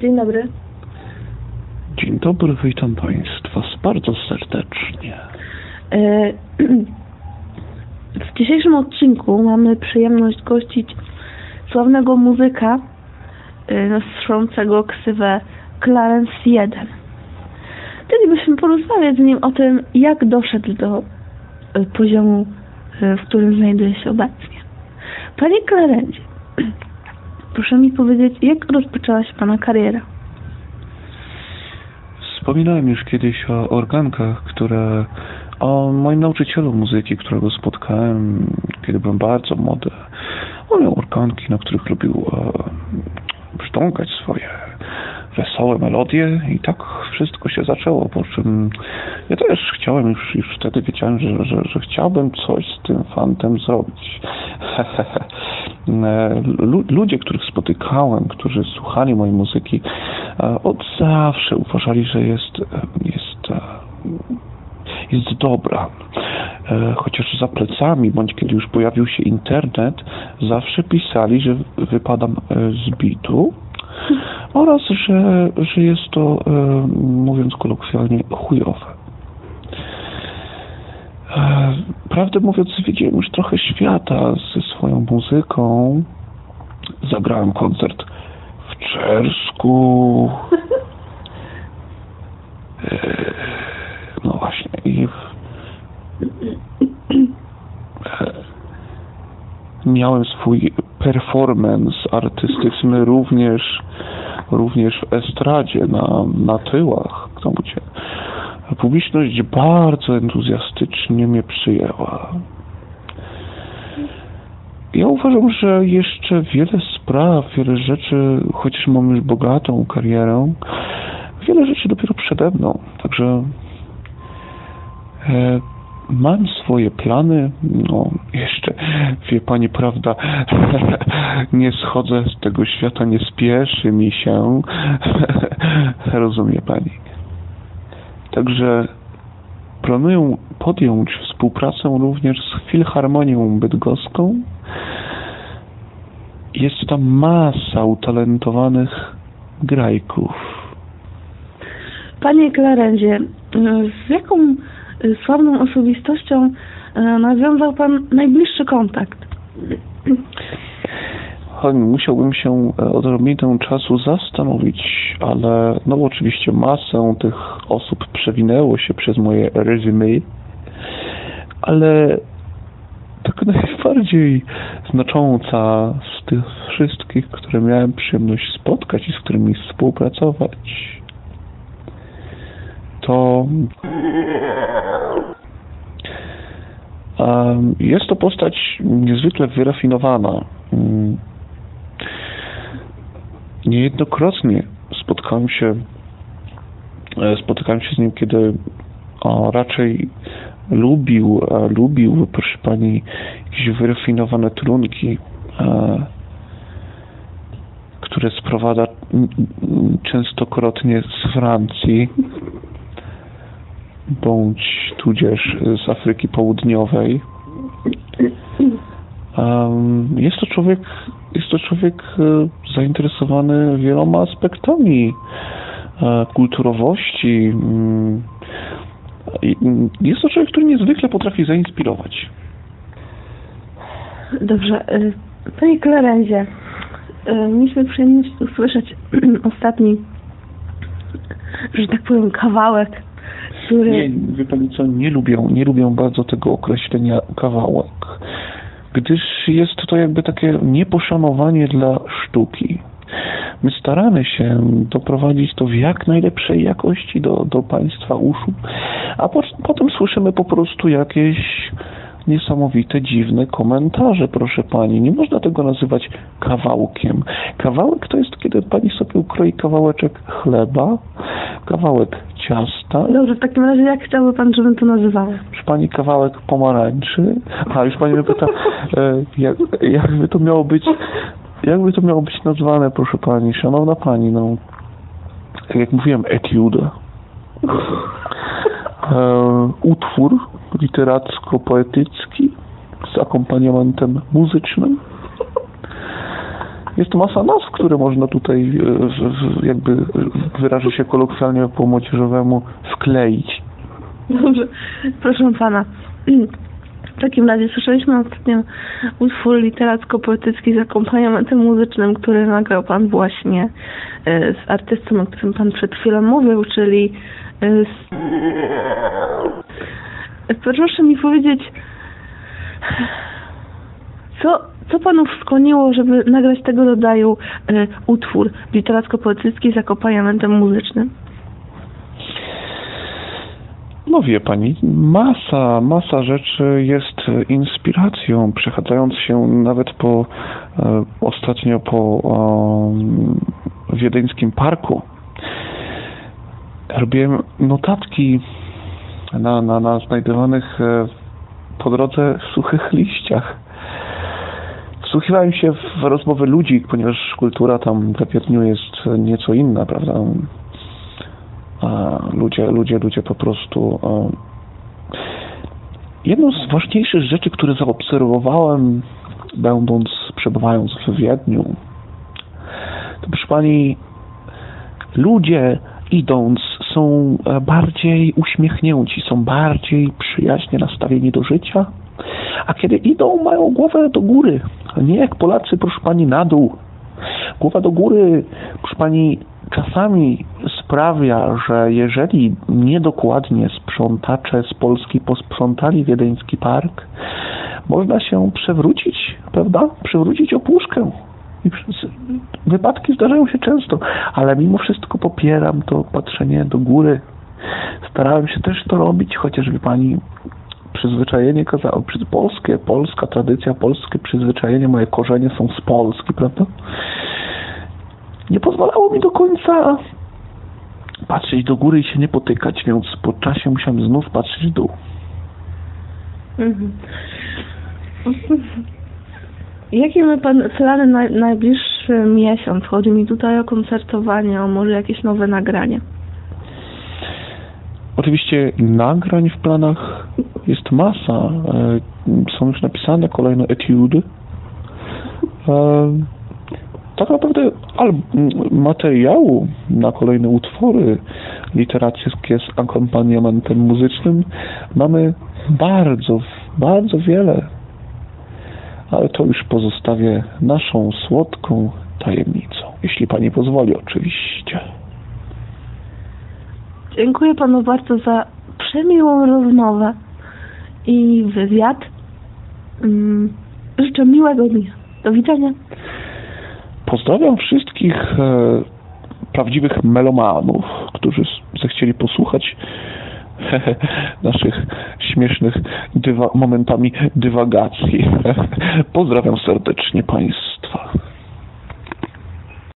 Dzień dobry. Dzień dobry, witam Państwa bardzo serdecznie. E, W dzisiejszym odcinku mamy przyjemność gościć sławnego muzyka e, noszącego ksywę Clarence 1. Chcielibyśmy porozmawiać z nim o tym, jak doszedł do e, poziomu, w którym znajduje się obecnie. Panie Clarencie, proszę mi powiedzieć, jak rozpoczęła się Pana kariera? Wspominałem już kiedyś o organkach, które... o moim nauczycielu muzyki, którego spotkałem, kiedy byłem bardzo młody. On miał organki, na których lubił e, swoje wesołe melodie i tak wszystko się zaczęło, po czym ja też chciałem, już, już wtedy wiedziałem, że, że, że chciałbym coś z tym fantem zrobić. E, lu- Ludzie, których spotykałem, którzy słuchali mojej muzyki, e, od zawsze uważali, że jest, e, jest, jest dobra. Chociaż za plecami, bądź kiedy już pojawił się internet, zawsze pisali, że wypadam z bitu oraz, że, że jest to, mówiąc kolokwialnie, chujowe. E, Prawdę mówiąc, widziałem już trochę świata ze swoją muzyką. Zagrałem koncert w Czersku. E, No właśnie. I e, miałem swój performance artystyczny również, również w estradzie, na, na tyłach, tam gdzie publiczność bardzo entuzjastycznie mnie przyjęła. Ja uważam, że jeszcze wiele spraw, wiele rzeczy, chociaż mam już bogatą karierę, wiele rzeczy dopiero przede mną. Także e, mam swoje plany. No, jeszcze wie pani, prawda, nie schodzę z tego świata, nie spieszy mi się. Rozumie pani. Także planuję podjąć współpracę również z Filharmonią Bydgoską. Jest tam masa utalentowanych grajków. Panie Klarendzie, z jaką sławną osobistością y, nawiązał Pan najbliższy kontakt? Musiałbym się e, odrobinę czasu zastanowić, ale no oczywiście masę tych osób przewinęło się przez moje resume, ale tak najbardziej znacząca z tych wszystkich, które miałem przyjemność spotkać i z którymi współpracować, to jest to postać niezwykle wyrafinowana. Niejednokrotnie spotkałem się e, spotykałem się z nim, kiedy o, raczej lubił, e, lubił, proszę pani, jakieś wyrafinowane trunki, e, które sprowadza częstokrotnie z Francji bądź tudzież z Afryki Południowej. Em, Jest to człowiek, jest to człowiek e, zainteresowany wieloma aspektami e, kulturowości. mm, mm, Jest to człowiek, który niezwykle potrafi zainspirować. Dobrze. y, Panie Klarenzie, y, mieliśmy przyjemność usłyszeć ostatni, że tak powiem, kawałek, który... Nie, wie pani co, nie lubię, nie lubię bardzo tego określenia kawałek, gdyż jest to jakby takie nieposzanowanie dla sztuki. My staramy się doprowadzić to w jak najlepszej jakości do, do Państwa uszu, a po, potem słyszymy po prostu jakieś niesamowite, dziwne komentarze, proszę Pani. Nie można tego nazywać kawałkiem. Kawałek to jest, kiedy Pani sobie ukroi kawałeczek chleba, kawałek ciasta, Dobrze, w takim razie jak chciałby Pan, żebym to nazywała? Proszę pani kawałek pomarańczy. A już pani mnie pyta, e, jak, jakby to miało być, jakby to miało być nazwane, proszę pani, szanowna pani, no, tak jak mówiłem, etiude. E, utwór literacko-poetycki z akompaniamentem muzycznym. Jest masa nazw, które można tutaj e, jakby wyrażę się kolokwialnie po młodzieżowemu wkleić. Dobrze, proszę pana. W takim razie słyszeliśmy ostatnio utwór literacko-poetycki z akompaniamentem muzycznym, który nagrał pan właśnie e, z artystą, o którym pan przed chwilą mówił, czyli e, z... Proszę mi powiedzieć, co, co panów skłoniło, żeby nagrać tego rodzaju e, utwór literacko-poetycki z akompaniamentem muzycznym? No wie pani, masa, masa rzeczy jest inspiracją, przechadzając się nawet po e, ostatnio po e, wiedeńskim parku. Robiłem notatki na, na, na znajdowanych e, po drodze suchych liściach. Wsłuchiwałem się w rozmowy ludzi, ponieważ kultura tam w Wiedniu jest nieco inna, prawda? a ludzie, ludzie, ludzie po prostu. e, Jedną z ważniejszych rzeczy, które zaobserwowałem, będąc, przebywając w Wiedniu, to proszę pani, ludzie idąc są e, bardziej uśmiechnięci, są bardziej przyjaźnie nastawieni do życia, a kiedy idą, mają głowę do góry, nie jak Polacy, proszę pani, na dół. Głowa do góry, proszę pani, czasami sprawia, że jeżeli niedokładnie sprzątacze z Polski posprzątali wiedeński park, można się przewrócić, prawda? Przewrócić opuszkę. I wypadki zdarzają się często, ale mimo wszystko popieram to patrzenie do góry. Starałem się też to robić, chociaż wie pani, przyzwyczajenie kazało, polskie, polska tradycja, polskie przyzwyczajenie, moje korzenie są z Polski, prawda? Nie pozwalało mi do końca patrzeć do góry i się nie potykać, więc po czasie musiałem znów patrzeć w dół. Mhm. Jakie ma Pan plany na najbliższy miesiąc? Chodzi mi tutaj o koncertowanie, o może jakieś nowe nagranie. Oczywiście nagrań w planach jest masa. E, Są już napisane kolejne etiudy. E, Tak naprawdę materiału na kolejne utwory literackie z akompaniamentem muzycznym mamy bardzo, bardzo wiele. Ale to już pozostawię naszą słodką tajemnicą. Jeśli pani pozwoli, oczywiście. Dziękuję Panu bardzo za przemiłą rozmowę i wywiad. Mm, Życzę miłego dnia. Do widzenia. Pozdrawiam wszystkich e, prawdziwych melomanów, którzy zechcieli posłuchać naszych śmiesznych dywa- momentami dywagacji. Pozdrawiam serdecznie Państwa.